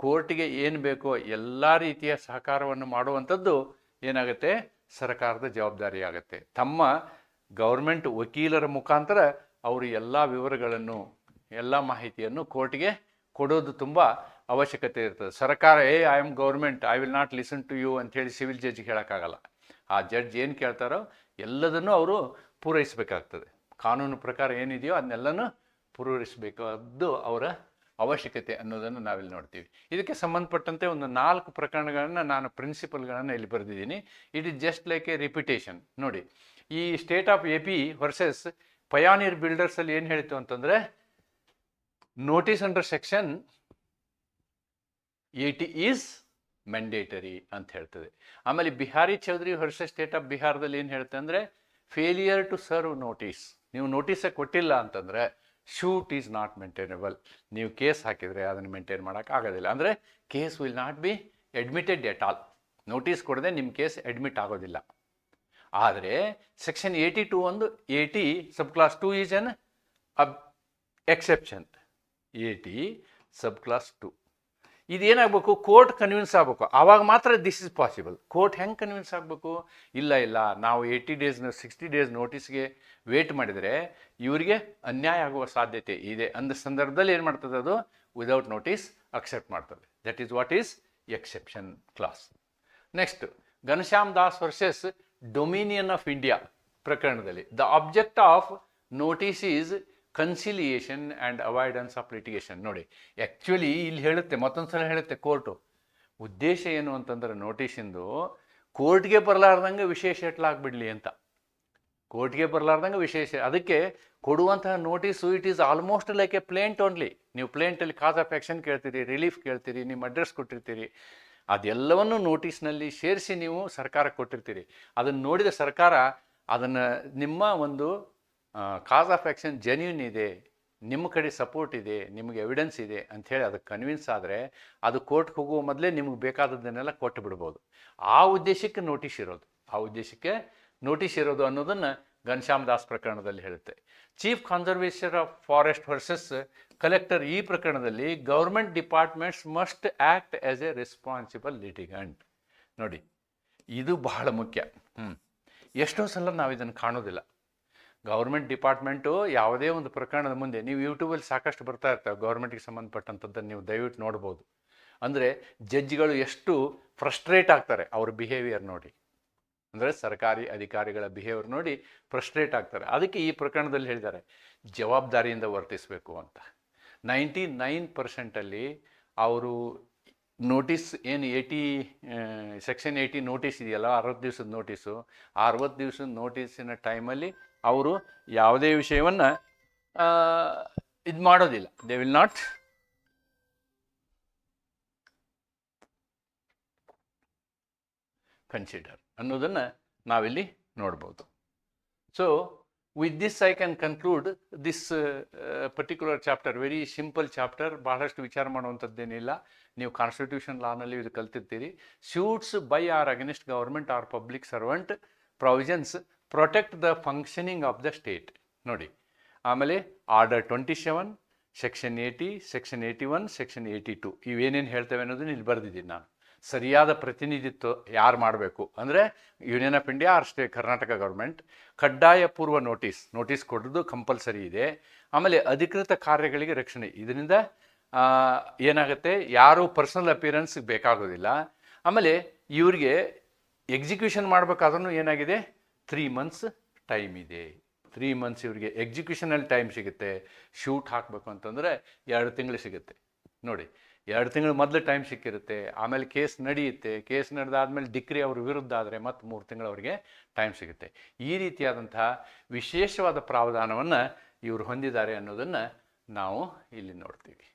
ಕೋರ್ಟಿಗೆ ಏನು ಬೇಕೋ ಎಲ್ಲ ರೀತಿಯ ಸಹಕಾರವನ್ನು ಮಾಡುವಂಥದ್ದು ಏನಾಗುತ್ತೆ? ಸರಕಾರದ ಜವಾಬ್ದಾರಿ ಆಗುತ್ತೆ. ತಮ್ಮ ಗೌರ್ಮೆಂಟ್ ವಕೀಲರ ಮುಖಾಂತರ ಅವರು ಎಲ್ಲ ವಿವರಗಳನ್ನು, ಎಲ್ಲ ಮಾಹಿತಿಯನ್ನು ಕೋರ್ಟಿಗೆ ಕೊಡೋದು ತುಂಬ ಅವಶ್ಯಕತೆ ಇರ್ತದೆ. ಸರ್ಕಾರ, hey I am government I will not listen to you ಅಂತೇಳಿ ಸಿವಿಲ್ ಜಡ್ಜ್ ಹೇಳೋಕ್ಕಾಗಲ್ಲ. ಆ ಜಡ್ಜ್ ಏನು ಕೇಳ್ತಾರೋ ಎಲ್ಲದನ್ನು ಅವರು ಪೂರೈಸಬೇಕಾಗ್ತದೆ. ಕಾನೂನು ಪ್ರಕಾರ ಏನಿದೆಯೋ ಅದನ್ನೆಲ್ಲನೂ ಪೂರೈಸಬೇಕಾದ್ದು ಅವರ ಅವಶ್ಯಕತೆ ಅನ್ನೋದನ್ನು ನಾವಿಲ್ಲಿ ನೋಡ್ತೀವಿ. ಇದಕ್ಕೆ ಸಂಬಂಧಪಟ್ಟಂತೆ ಒಂದು ನಾಲ್ಕು ಪ್ರಕರಣಗಳನ್ನು ನಾನು ಪ್ರಿನ್ಸಿಪಲ್ಗಳನ್ನು ಇಲ್ಲಿ ಬರೆದಿದ್ದೀನಿ. It is just like a repetition. ನೋಡಿ, ಈ state of A P versus pioneer ಬಿಲ್ಡರ್ಸಲ್ಲಿ ಏನು ಹೇಳಿತು ಅಂತಂದರೆ, notice under section eighty is mandatory ಅಂತ ಹೇಳ್ತದೆ. ಆಮೇಲೆ Bihari Chaudhary versus state of ಬಿಹಾರದಲ್ಲಿ ಏನು ಹೇಳ್ತೆ ಅಂದರೆ ಫೇಲಿಯರ್ ಟು ಸರ್ವ್ ನೋಟಿಸ್ ನೀವು ನೋಟಿಸೇ ಕೊಟ್ಟಿಲ್ಲ ಅಂತಂದರೆ ಶೂಟ್ ಈಸ್ ನಾಟ್ ಮೇಂಟೈನಬಲ್ ನೀವು ಕೇಸ್ ಹಾಕಿದರೆ ಅದನ್ನು ಮೇಂಟೈನ್ ಮಾಡೋಕ್ಕಾಗೋದಿಲ್ಲ ಅಂದರೆ case will not be admitted at all notice ಕೊಡದೆ ನಿಮ್ಮ ಕೇಸ್ ಅಡ್ಮಿಟ್ ಆಗೋದಿಲ್ಲ. ಆದರೆ ಸೆಕ್ಷನ್ ಏಯ್ಟಿ ಟು ಒಂದು eighty subclause two is an ಅಬ್ ಎಕ್ಸೆಪ್ಷನ್ ಏಯ್ಟಿ ಸಬ್ ಕ್ಲಾಸ್ ಟು ಇದೇನಾಗಬೇಕು? ಕೋರ್ಟ್ ಕನ್ವಿನ್ಸ್ ಆಗಬೇಕು. ಆವಾಗ ಮಾತ್ರ ದಿಸ್ ಇಸ್ ಪಾಸಿಬಲ್ ಕೋರ್ಟ್ ಹೆಂಗೆ ಕನ್ವಿನ್ಸ್ ಆಗಬೇಕು? ಇಲ್ಲ ಇಲ್ಲ. ನಾವು ಏಯ್ಟಿ ಡೇಸ್ ಸಿಕ್ಸ್ಟಿ ಡೇಸ್ ನೋಟಿಸ್ಗೆ ವೇಟ್ ಮಾಡಿದರೆ ಇವರಿಗೆ ಅನ್ಯಾಯ ಆಗುವ ಸಾಧ್ಯತೆ ಇದೆ ಅಂದ ಸಂದರ್ಭದಲ್ಲಿ ಏನು ಮಾಡ್ತದೆ ಅದು? ವಿದೌಟ್ ನೋಟಿಸ್ ಅಕ್ಸೆಪ್ಟ್ ಮಾಡ್ತದೆ. That is what is exception clause next Ghanshyam Das versus dominion of India ಪ್ರಕರಣದಲ್ಲಿ. The object of notice is conciliation and avoidance of litigation ನೋಡಿ ಆ್ಯಕ್ಚುಲಿ ಇಲ್ಲಿ ಹೇಳುತ್ತೆ ಮತ್ತೊಂದು ಸಲ ಹೇಳುತ್ತೆ ಕೋರ್ಟು ಉದ್ದೇಶ ಏನು ಅಂತಂದ್ರೆ ನೋಟಿಸಿಂದು ಕೋರ್ಟ್ಗೆ ಬರಲಾರ್ದಂಗೆ ವಿಶೇಷ ಎಟ್ಲಾಗ್ಬಿಡ್ಲಿ ಅಂತ. ಕೋರ್ಟ್ಗೆ ಬರಲಾರ್ದಂಗೆ ವಿಶೇಷ, ಅದಕ್ಕೆ ಕೊಡುವಂತಹ notice it is almost like a plaint only ನೀವು ಪ್ಲೇಂಟಲ್ಲಿ ಕಾಸ್ ಆಫ್ ಆ್ಯಕ್ಷನ್ ಕೇಳ್ತೀರಿ ರಿಲೀಫ್ ಕೇಳ್ತೀರಿ, ನಿಮ್ಮ ಅಡ್ರೆಸ್ ಕೊಟ್ಟಿರ್ತೀರಿ, ಅದೆಲ್ಲವನ್ನು ನೋಟಿಸ್ನಲ್ಲಿ ಸೇರಿಸಿ ನೀವು ಸರ್ಕಾರಕ್ಕೆ ಕೊಟ್ಟಿರ್ತೀರಿ. ಅದನ್ನು ನೋಡಿದ ಸರ್ಕಾರ ಅದನ್ನು ನಿಮ್ಮ ಒಂದು ಕಾಸ್ ಆಫ್ ಆ್ಯಕ್ಷನ್ ಜೆನ್ಯೂನ್ ಇದೆ, ನಿಮ್ಮ ಕಡೆ ಸಪೋರ್ಟ್ ಇದೆ, ನಿಮಗೆ ಎವಿಡೆನ್ಸ್ ಇದೆ ಅಂಥೇಳಿ ಅದಕ್ಕೆ ಕನ್ವಿನ್ಸ್ ಆದರೆ ಅದು ಕೋರ್ಟ್ಗೆ ಹೋಗುವ ಮೊದಲೇ ನಿಮಗೆ ಬೇಕಾದದ್ದನ್ನೆಲ್ಲ ಕೊಟ್ಟು ಬಿಡ್ಬೋದು. ಆ ಉದ್ದೇಶಕ್ಕೆ ನೋಟಿಸ್ ಇರೋದು. ಆ ಉದ್ದೇಶಕ್ಕೆ ನೋಟಿಸ್ ಇರೋದು ಅನ್ನೋದನ್ನು ಘನಶ್ಯಾಮ್ ದಾಸ್ ಪ್ರಕರಣದಲ್ಲಿ ಹೇಳುತ್ತೆ. Chief conservation of forest versus collector ಈ ಪ್ರಕರಣದಲ್ಲಿ government departments must act as a responsible litigant ನೋಡಿ, ಇದು ಬಹಳ ಮುಖ್ಯ. ಹ್ಞೂ ಎಷ್ಟೋ ಸಲ ನಾವು ಇದನ್ನು ಕಾಣೋದಿಲ್ಲ. ಗೌರ್ಮೆಂಟ್ ಡಿಪಾರ್ಟ್ಮೆಂಟು ಯಾವುದೇ ಒಂದು ಪ್ರಕರಣದ ಮುಂದೆ, ನೀವು ಯೂಟ್ಯೂಬಲ್ಲಿ ಸಾಕಷ್ಟು ಬರ್ತಾ ಇರ್ತವೆ ಗೌರ್ಮೆಂಟಿಗೆ ಸಂಬಂಧಪಟ್ಟಂಥದ್ದನ್ನು ನೀವು ದಯವಿಟ್ಟು ನೋಡ್ಬೋದು. ಅಂದರೆ ಜಡ್ಜ್ಗಳು ಎಷ್ಟು ಫ್ರಸ್ಟ್ರೇಟ್ ಆಗ್ತಾರೆ ಅವ್ರ ಬಿಹೇವಿಯರ್ ನೋಡಿ. ಅಂದರೆ ಸರ್ಕಾರಿ ಅಧಿಕಾರಿಗಳ ಬಿಹೇವಿಯರ್ ನೋಡಿ ಫ್ರಸ್ಟ್ರೇಟ್ ಆಗ್ತಾರೆ. ಅದಕ್ಕೆ ಈ ಪ್ರಕರಣದಲ್ಲಿ ಹೇಳಿದ್ದಾರೆ, ಜವಾಬ್ದಾರಿಯಿಂದ ವರ್ತಿಸಬೇಕು ಅಂತ. ನೈಂಟಿ ನೈನ್ ಪರ್ಸೆಂಟಲ್ಲಿ ಅವರು ನೋಟಿಸ್ ಏನು ಏಯ್ಟಿ ಸೆಕ್ಷನ್ ಏಯ್ಟಿ ನೋಟಿಸ್ ಇದೆಯಲ್ಲ, ಅರವತ್ತು ದಿವಸದ ನೋಟಿಸು ಅರವತ್ತು ದಿವಸದ ನೋಟಿಸಿನ ಟೈಮಲ್ಲಿ ಅವರು ಯಾವುದೇ ವಿಷಯವನ್ನು ಇದು ಮಾಡೋದಿಲ್ಲ. ದೇ ವಿಲ್ ನಾಟ್ ಕನ್ಸಿಡರ್ ಅನ್ನೋದನ್ನು ನಾವಿಲ್ಲಿ ನೋಡ್ಬೋದು. So with this I can conclude this particular chapter very simple chapter ಬಹಳಷ್ಟು ವಿಚಾರ ಮಾಡುವಂಥದ್ದೇನಿಲ್ಲ. ನೀವು ಕಾನ್ಸ್ಟಿಟ್ಯೂಷನ್ ಲಾನಲ್ಲಿ ಇದು ಕಲ್ತಿರ್ತೀರಿ suits by or against government or public servant provisions protect the functioning of the state ನೋಡಿ, ಆಮೇಲೆ order twenty seven section eighty section eighty one section eighty two ಇವೇನೇನು ಹೇಳ್ತೇವೆ ಅನ್ನೋದನ್ನ ಇಲ್ಲಿ ಬರೆದಿದ್ದೀನಿ ನಾನು. ಸರಿಯಾದ ಪ್ರತಿನಿಧಿತ್ವ ಯಾರು ಮಾಡಬೇಕು? ಅಂದರೆ union of India or state Karnataka government ಕಡ್ಡಾಯ ಪೂರ್ವ ನೋಟಿಸ್ ನೋಟಿಸ್ ಕೊಡೋದು ಕಂಪಲ್ಸರಿ ಇದೆ. ಆಮೇಲೆ ಅಧಿಕೃತ ಕಾರ್ಯಗಳಿಗೆ ರಕ್ಷಣೆ. ಇದರಿಂದ ಏನಾಗುತ್ತೆ? ಯಾರೂ ಪರ್ಸನಲ್ ಅಪಿಯರೆನ್ಸ್ಗೆ ಬೇಕಾಗೋದಿಲ್ಲ. ಆಮೇಲೆ ಇವ್ರಿಗೆ ಎಕ್ಸಿಕ್ಯೂಷನ್ ಮಾಡಬೇಕಾದ್ರೂ ಏನಾಗಿದೆ? ತ್ರೀ ಮಂತ್ಸ್ ಟೈಮ್ ಇದೆ. ತ್ರೀ ಮಂತ್ಸ್ ಇವರಿಗೆ ಎಕ್ಸಿಕ್ಯೂಷನಲ್ಲಿ ಟೈಮ್ ಸಿಗುತ್ತೆ. ಶೂಟ್ ಹಾಕಬೇಕು ಅಂತಂದರೆ ಎರಡು ತಿಂಗಳು ಸಿಗುತ್ತೆ. ನೋಡಿ, ಎರಡು ತಿಂಗಳು ಮೊದಲು ಟೈಮ್ ಸಿಕ್ಕಿರುತ್ತೆ. ಆಮೇಲೆ ಕೇಸ್ ನಡೆಯುತ್ತೆ. ಕೇಸ್ ನಡೆದಾದ್ಮೇಲೆ ಡಿಕ್ರಿ ಅವ್ರ ವಿರುದ್ಧ ಆದರೆ ಮತ್ತು ಮೂರು ತಿಂಗಳು ಅವರಿಗೆ ಟೈಮ್ ಸಿಗುತ್ತೆ. ಈ ರೀತಿಯಾದಂತಹ ವಿಶೇಷವಾದ ಪ್ರಾವಧಾನವನ್ನು ಇವರು ಹೊಂದಿದ್ದಾರೆ ಅನ್ನೋದನ್ನು ನಾವು ಇಲ್ಲಿ ನೋಡ್ತೀವಿ.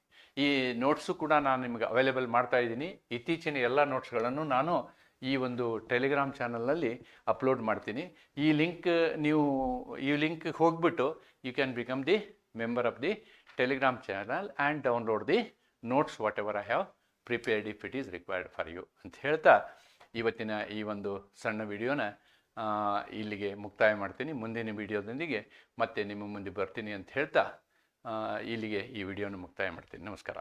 ಈ ನೋಟ್ಸು ಕೂಡ ನಾನು ನಿಮಗೆ ಅವೈಲೇಬಲ್ ಮಾಡ್ತಾ ಇದ್ದೀನಿ. ಇತ್ತೀಚಿನ ಎಲ್ಲ ನೋಟ್ಸ್ಗಳನ್ನು ನಾನು ಈ ಒಂದು ಟೆಲಿಗ್ರಾಮ್ ಚಾನಲ್ನಲ್ಲಿ ಅಪ್ಲೋಡ್ ಮಾಡ್ತೀನಿ. ಈ ಲಿಂಕ್ ನೀವು, ಈ ಲಿಂಕ್ ಹೋಗ್ಬಿಟ್ಟು you can become the member of the Telegram channel and download the notes whatever I have prepared if it is required for you ಅಂತ ಹೇಳ್ತಾ ಇವತ್ತಿನ ಈ ಒಂದು ಸಣ್ಣ ವಿಡಿಯೋನ ಇಲ್ಲಿಗೆ ಮುಕ್ತಾಯ ಮಾಡ್ತೀನಿ. ಮುಂದಿನ ವಿಡಿಯೋದೊಂದಿಗೆ ಮತ್ತೆ ನಿಮ್ಮ ಮುಂದೆ ಬರ್ತೀನಿ ಅಂತ ಹೇಳ್ತಾ ಇಲ್ಲಿಗೆ ಈ ವಿಡಿಯೋನ ಮುಕ್ತಾಯ ಮಾಡ್ತೀನಿ. ನಮಸ್ಕಾರ.